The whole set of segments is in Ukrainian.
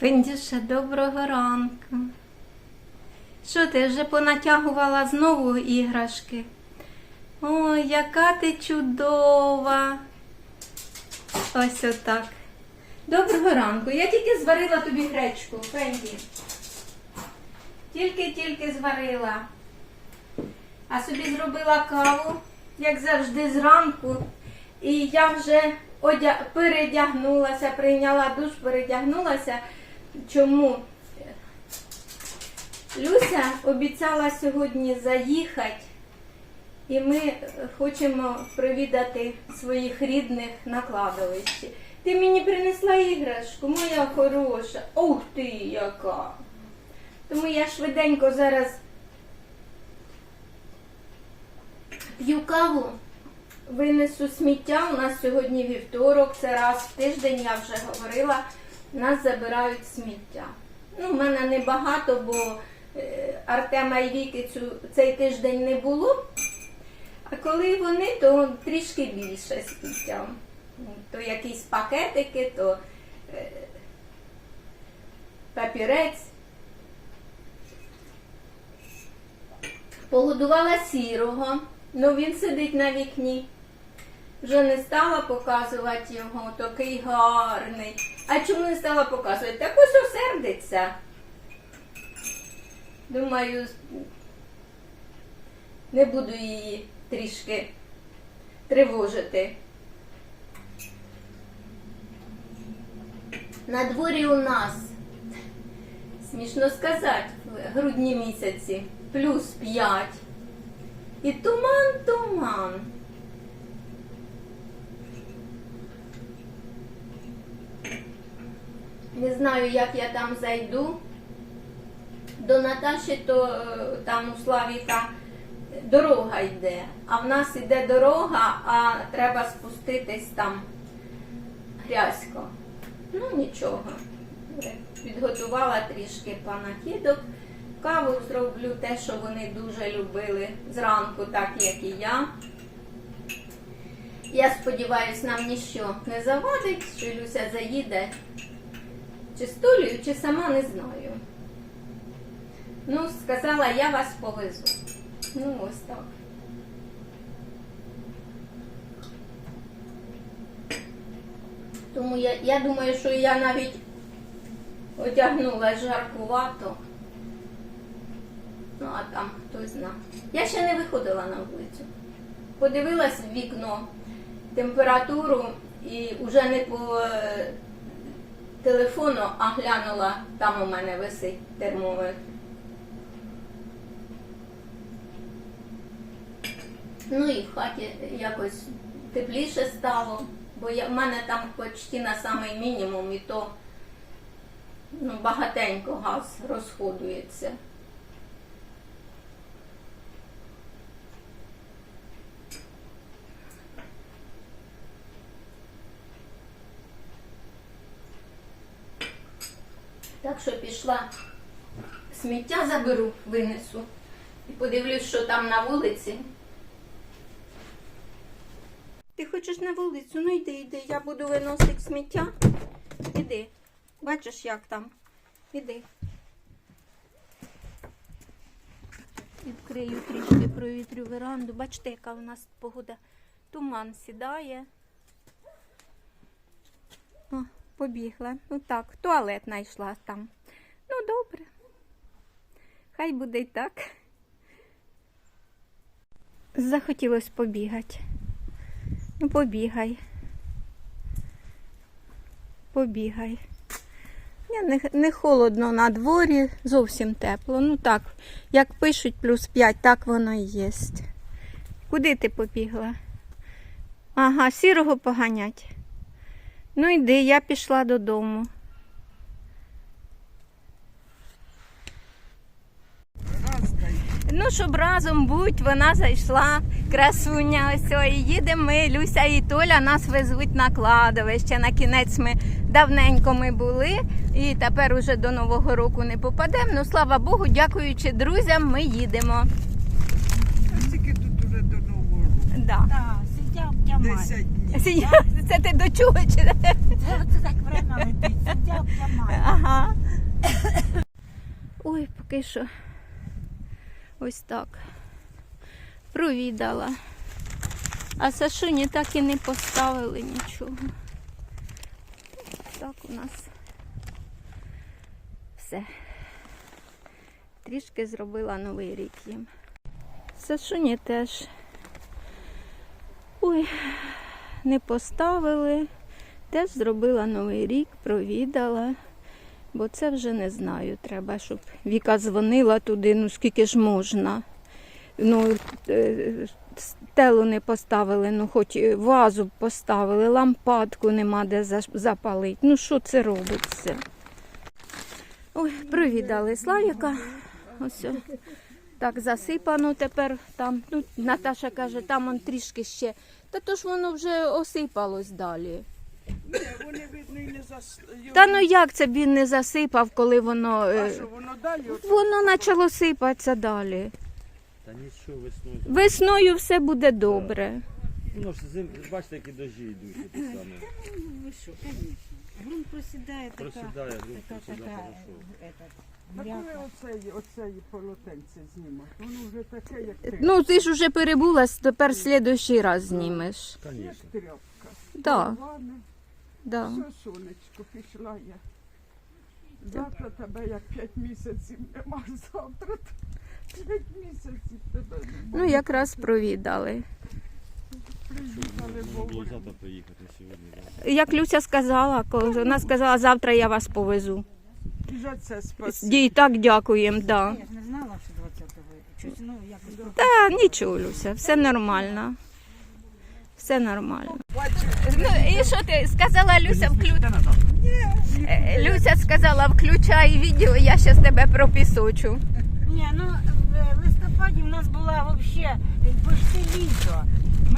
Фендюша, доброго ранку. Що ти вже понатягувала знову іграшки? Ой, яка ти чудова. Ось отак. Доброго ранку. Я тільки зварила тобі гречку, Фенді. Тільки-тільки зварила. А собі зробила каву, як завжди, зранку. І я вже одя... передягнулася, прийняла душ, передягнулася. Чому? Люся обіцяла сьогодні заїхати, і ми хочемо провідати своїх рідних на кладовищі. Ти мені принесла іграшку, моя хороша. Ух ти, яка! Тому я швиденько зараз п'ю каву, винесу сміття. У нас сьогодні вівторок, це раз в тиждень, я вже говорила, нас забирають сміття. Ну, в мене небагато, бо е, Артема і Віки цю, цей тиждень не було. А коли вони, то трішки більше сміття. То якісь пакетики, то е, папірець. Погодувала сірого, ну він сидить на вікні. Вже не стала показувати його, такий гарний. А чому не стала показувати? Так ось осердиться. Думаю, не буду її трішки тривожити. На дворі у нас, смішно сказати, в грудні місяці, плюс 5. І туман, Не знаю, як я там зайду. До Наташі, то е, там у Славіка дорога йде, а в нас йде дорога, а треба спуститись там грязько. Ну нічого. Підготувала трішки панахідок. Каву зроблю те, що вони дуже любили зранку, так як і я. Я сподіваюся, нам ніщо не завадить, що Люся заїде чи з Толею, чи сама не знаю. Ну, сказала, я вас повезу. Ну, ось так. Тому я, я думаю, що я навіть одягнула жаркувато. Ну, а там хтось зна. Я ще не виходила на вулицю. Подивилась в вікно температуру і вже не по телефону, а глянула, там у мене висить термометр. Ну і в хаті якось тепліше стало, бо я, в мене там почти на самий мінімум і то ну, багатенько газ розходується. Так що пішла сміття заберу, винесу і подивлюсь, що там на вулиці. Ти хочеш на вулицю? Ну йди, йди, я буду виносити сміття. Іди. Бачиш, як там? Іди. Відкрию трішки, провітрю веранду. Бачите, яка у нас погода. Туман сідає. О, побігла. Ну так, туалет знайшла там. Ну, добре. Хай буде й так. Захотілося побігати. Ну, побігай. Побігай. Не, не холодно на дворі, зовсім тепло. Ну так, як пишуть плюс 5, так воно і є. Куди ти побігла? Ага, сірого поганять. Ну йди, я пішла додому. Ну, щоб разом будь, вона зайшла, красуня ось і їдемо ми, Люся і Толя нас везуть на кладовище. На кінець ми давненько ми були і тепер уже до Нового року не попадемо. Ну, слава Богу, дякуючи друзям, ми їдемо. Скільки тут уже до нового року? Да. Так, сидя в Десять днів. Це ти до чого? Чи- Це оце так время летить, сидя Ага. Ой, поки що ось так. Провідала. А Сашуні так і не поставили нічого. Так у нас все. Трішки зробила новий рік їм. Сашуні теж. Ой, не поставили. Теж зробила новий рік, провідала. Бо це вже не знаю. Треба, щоб Віка дзвонила туди, ну скільки ж можна. Ну, е, стелу не поставили, ну хоч вазу поставили, лампадку нема де запалити. Ну що це робиться? Ой, привідали Славіка. Ось. Так, засипано тепер там. Ну, Наташа каже, там он трішки ще. Та то ж воно вже осипалось далі. Вони, видно, і не зас... Та ну як це б він не засипав, коли воно. А е, що, воно далі? от- Воно почало сипатися далі. Та нічого весною. Весною все буде добре. Ну ж зим, бачите, які дожі йдуть тут саме. Ну ви що, звісно. Грунт просідає така. Просідає, грунт просідає, хорошо. этот, Та коли м'яка. оцей, оцей полотенце знімати? Воно вже таке, як тряпка. Ну, ти ж вже перебула, тепер слідущий раз знімеш. Як Звісно. тряпка. Да. Ладно, Да. все, сонечко, пішла я. Завтра тебе як п'ять місяців нема, завтра т- п'ять місяців тебе нема. Ну, якраз провідали. Приїхали було вовремя. завтра приїхати сьогодні. Да. Як Люся сказала, коли вона сказала, завтра я вас повезу. Дій, так дякуємо, да. Я ж не знала, що 20-го. Щось, ну, якось. Та нічого, Люся, все нормально. Все нормально. Ну і що ти сказала Люся, вклю... Е, Люся сказала, включай відео, я зараз тебе пропісочу. Ні, ну в листопаді в нас була взагалі почти літо.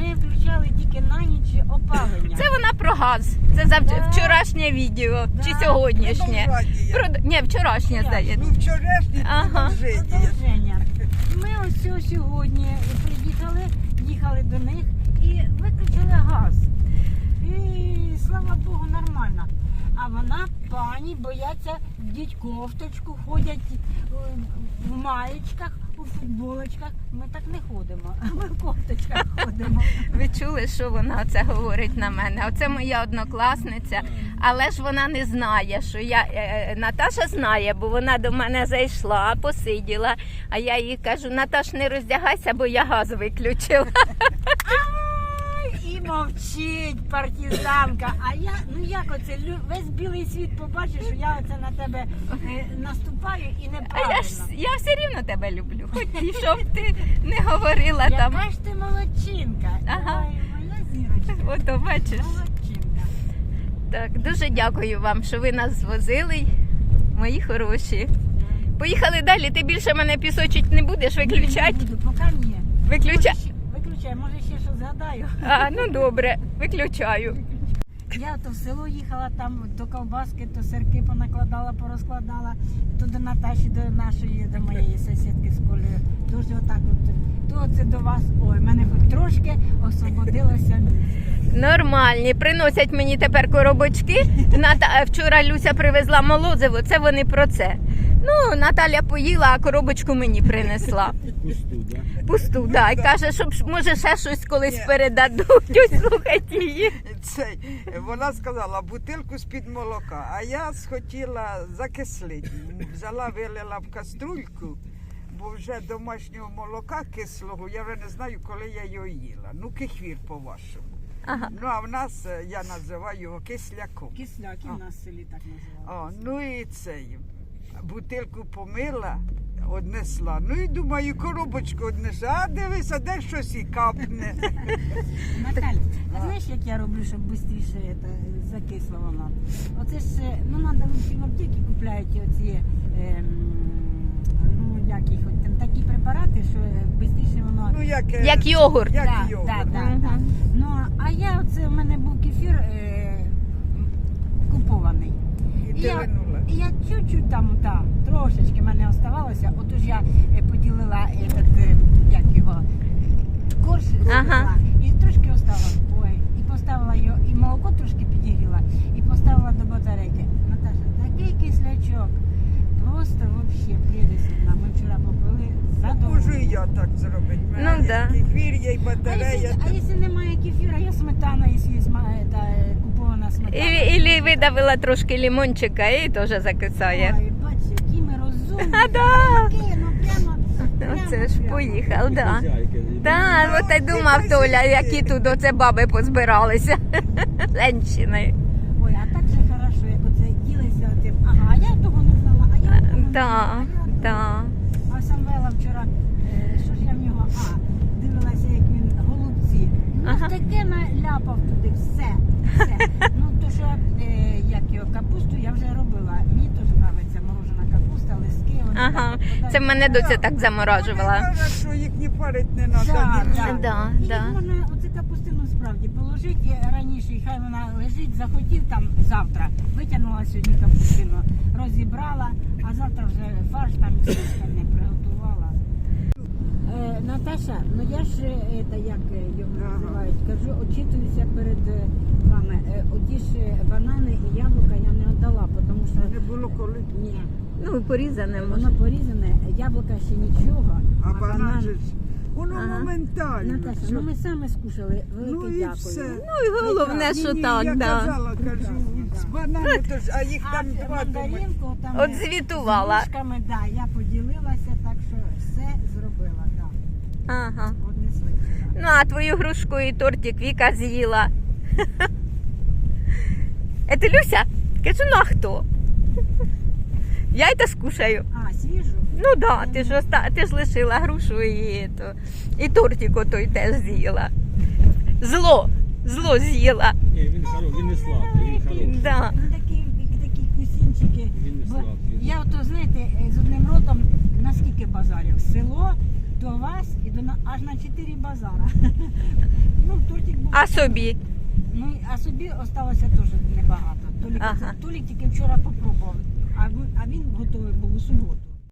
Ми включали тільки на ніч опалення. Це вона про газ. Це за Да. вчорашнє відео чи сьогоднішнє. Про... Ні, вчорашнє здається. Ну, вчорашній Ага. Продовження. Ми ось сьогодні приїхали, їхали до них і виключили газ. І слава Богу, нормально. А вона, пані, бояться вдіть кофточку, ходять е, в маєчках, у футболочках. Ми так не ходимо, а ми в кофточках ходимо. Ви чули, що вона це говорить на мене? Оце моя однокласниця, але ж вона не знає, що я е, е, Наташа знає, бо вона до мене зайшла, посиділа. А я їй кажу: Наташ, не роздягайся, бо я газ виключила. Мовчить партизанка. А я, ну як оце, весь білий світ побачить, що я оце на тебе е, наступаю і А неправильно. я ж я все рівно тебе люблю. Хоч і що ти не говорила там. Яка ж ти молодчинка. Ага. Ой, моя зірочка. Ото бачиш. Молодчинка. Так, дуже дякую вам, що ви нас звозили, мої хороші. Поїхали далі. Ти більше мене пісочить не будеш виключати. Не буду, поки ні. Виключай. Виключай, може ще. А, ну добре, виключаю. Я то в село їхала, там то ковбаски, то сирки понакладала, порозкладала, то до Наташі, до нашої, до моєї сусідки з колею. Дуже отак от. То це до вас. Ой, в мене хоч трошки освободилося місце. Нормальні. Приносять мені тепер коробочки. Ната... Вчора Люся привезла молозиво, це вони про це. Ну, Наталя поїла, а коробочку мені принесла. Пусту, да? Пусту, да. І каже, щоб може ще щось колись Ні. передадуть. Слухайте її. Цей, вона сказала бутилку з-під молока, а я схотіла закислити. Взяла, вилила в каструльку, бо вже домашнього молока кислого, я вже не знаю, коли я його їла. Ну, кефір по-вашому. Ага. Ну, а в нас, е, я називаю його кисляком. Кисляки в нас в селі так називали. О, ну і цей. Бутилку помила, однесла. Ну і думаю, коробочку однесла. А дивися, де щось і капне. Наталь, а знаєш, як я роблю, щоб швидше закисло воно? Оце ж, е, ну, треба в аптеки купляють оці, ем, ну, як їх, там такі препарати, що швидше воно... Ну, як, е, Як йогурт. Як Да, йогурт. да, да, да. Ну, а я оце, у мене був кефір е, купований. Я- я чуть-чуть там, да, трошечки мене оставалося. Отож я е, поділила этот, е, як його, е, корж Ага. і трошки осталось. Ой, і поставила його, і молоко трошки підігріла, і поставила до батарейки. Наташа, такий кислячок. Просто вообще прелість одна. Ми вчора попили Можу і задоволені. я так зробити. Ну, Мене да. є Кефір є і А батарея. якщо, а якщо немає кефіра, є сметана, якщо є сма- та, е, купована сметана. І, ілі видавила трошки лимончика і теж закисає. Ой, бач, які ми розумні. А, да. Такі, ну прямо, прямо, Оце ж прямо. поїхав, да. Хазяйки. Так, от й думав Толя, які тут оце баби позбиралися. Женщини. Ой, а так же хорошо, як оце ділися тим. Ага, а я того не знала, а я того не знала. Так, а Самвела вчора, е, що ж я в нього, а, дивилася, як він голубці. Ну, Ага. таке наляпав туди все. все. Ну, то що, е, як його, капусту я вже робила. Мені теж подобається морожена капуста, листки. вони Ага. так. Це мене доця так заморажувала. Вони кажуть, що їх не парить не треба. Да, да. Да, І да. можна оце капустину справді положити раніше, і хай вона лежить, захотів там завтра. Витягнула сьогодні капустину, розібрала, а завтра вже фарш там і не приготувала. Е, Наташа, ну я ж е, та як його називають, кажу, очитуюся перед е, вами. Е, Оті ж е, банани і яблука я не віддала, тому що Не було коли. ні, Ну, порізане воно порізане, яблука ще нічого, А банан же ж, воно Ага. моментально. Наташа, ну ми самі скушали. Велике Ну і дякую. все. Ну і головне, що Ні, так, я да. казала, кажу, з банану, то ж, а їх А там це два думаю. мандаринку там От звітувала. з ніжками, да, я поділилася, так що все зробила, да. Ага. Однесли. Ну, а твою грушку і тортик Віка з'їла. Это Люся? Кажу, ну а хто? Я это скушаю. А, свіжу? Ну да, ти ж, оста... ти ж лишила грушу і, то... і тортик отой теж з'їла. Зло, зло з'їла. Ні, він хороший, він не слабкий, він хороший. Да. Ну, такі, такі кусінчики. Він не Бо слабкий. Я ото, знаєте, е, з одним ротом на скільки базарів? Село до вас і до на аж на чотири базара. ну, тортик був. А собі? Ну, а собі осталося теж небагато. Толік, Ага. Толік тільки вчора попробував, а, ви- а він готовий був у суботу.